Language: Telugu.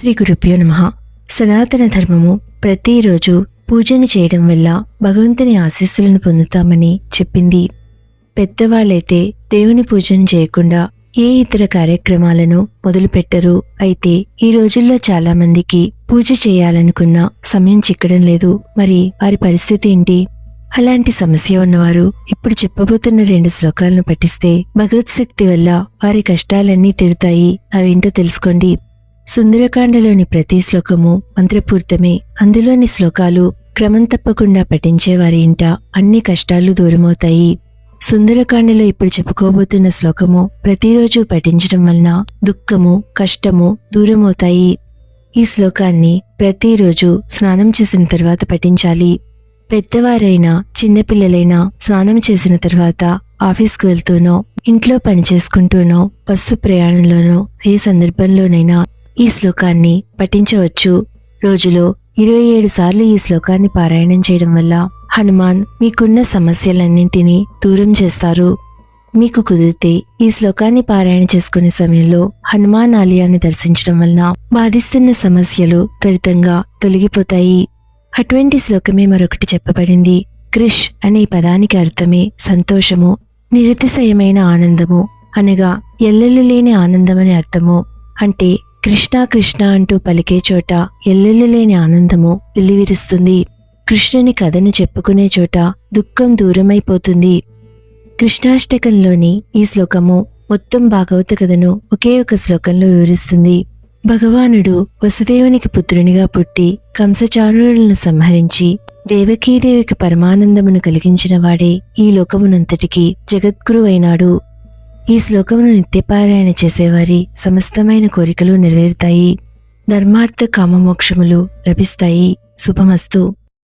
శ్రీ గురుభ్యో నమ. సనాతన ధర్మము ప్రతిరోజు పూజను చేయడం వల్ల భగవంతుని ఆశీస్సులను పొందుతామని చెప్పింది. పెద్దవాళ్ళైతే దేవుని పూజను చేయకుండా ఏ ఇతర కార్యక్రమాలను మొదలుపెట్టరు. అయితే ఈ రోజుల్లో చాలా మందికి పూజ చేయాలనుకున్న సమయం చిక్కడం లేదు. మరి వారి పరిస్థితి ఏంటి? అలాంటి సమస్య ఉన్నవారు ఇప్పుడు చెప్పబోతున్న రెండు శ్లోకాలను పఠిస్తే భగవత్ శక్తి వల్ల వారి కష్టాలన్నీ తీరుతాయి. అవేంటో తెలుసుకోండి. సుందరకాండలోని ప్రతి శ్లోకము మంత్రపూర్తమే. అందులోని శ్లోకాలు క్రమం తప్పకుండా పఠించే వారి ఇంట అన్ని కష్టాలు దూరమవుతాయి. సుందరకాండలో ఇప్పుడు చెప్పుకోబోతున్న శ్లోకము ప్రతిరోజు పఠించడం వలన దుఃఖము కష్టము దూరమవుతాయి. ఈ శ్లోకాన్ని ప్రతిరోజు స్నానం చేసిన తర్వాత పఠించాలి. పెద్దవారైనా చిన్నపిల్లలైనా స్నానం చేసిన తర్వాత ఆఫీస్కు వెళ్తూనో ఇంట్లో పని చేసుకుంటూనో బస్సు ప్రయాణంలోనో ఏ సందర్భంలోనైనా ఈ శ్లోకాన్ని పఠించవచ్చు. రోజులో ఇరవై ఏడు సార్లు ఈ శ్లోకాన్ని పారాయణం చేయడం వల్ల హనుమాన్ మీకున్న సమస్యలన్నింటినీ దూరం చేస్తారు. మీకు కుదిరితే ఈ శ్లోకాన్ని పారాయణ చేసుకునే సమయంలో హనుమాన్ ఆలయాన్ని దర్శించడం వలన బాధిస్తున్న సమస్యలు త్వరితంగా తొలగిపోతాయి. అటువంటి శ్లోకమే మరొకటి చెప్పబడింది. క్రిష్ అనే పదానికి అర్థమే సంతోషము నిరతిశయమైన ఆనందము అనగా ఎల్లలు లేని ఆనందమని అర్థము. అంటే కృష్ణ కృష్ణ అంటూ పలికే చోట ఎల్లెల్లు లేని ఆనందము ఇల్లివిరుస్తుంది కృష్ణుని కథను చెప్పుకునే చోట దుఃఖం దూరమైపోతుంది. కృష్ణాష్టకంలోని ఈ శ్లోకము మొత్తం భాగవత కథను ఒకే ఒక శ్లోకంలో వివరిస్తుంది. భగవానుడు వసుదేవునికి పుత్రునిగా పుట్టి కంసచారులను సంహరించి దేవకీదేవికి పరమానందమును కలిగించిన వాడే ఈ లోకమునంతటికి జగద్గురు అయినాడు ఈ శ్లోకమును నిత్యపారాయణ చేసేవారి సమస్తమైన కోరికలు నెరవేరుతాయి. ధర్మార్థ కామమోక్షములు లభిస్తాయి. శుభమస్తు.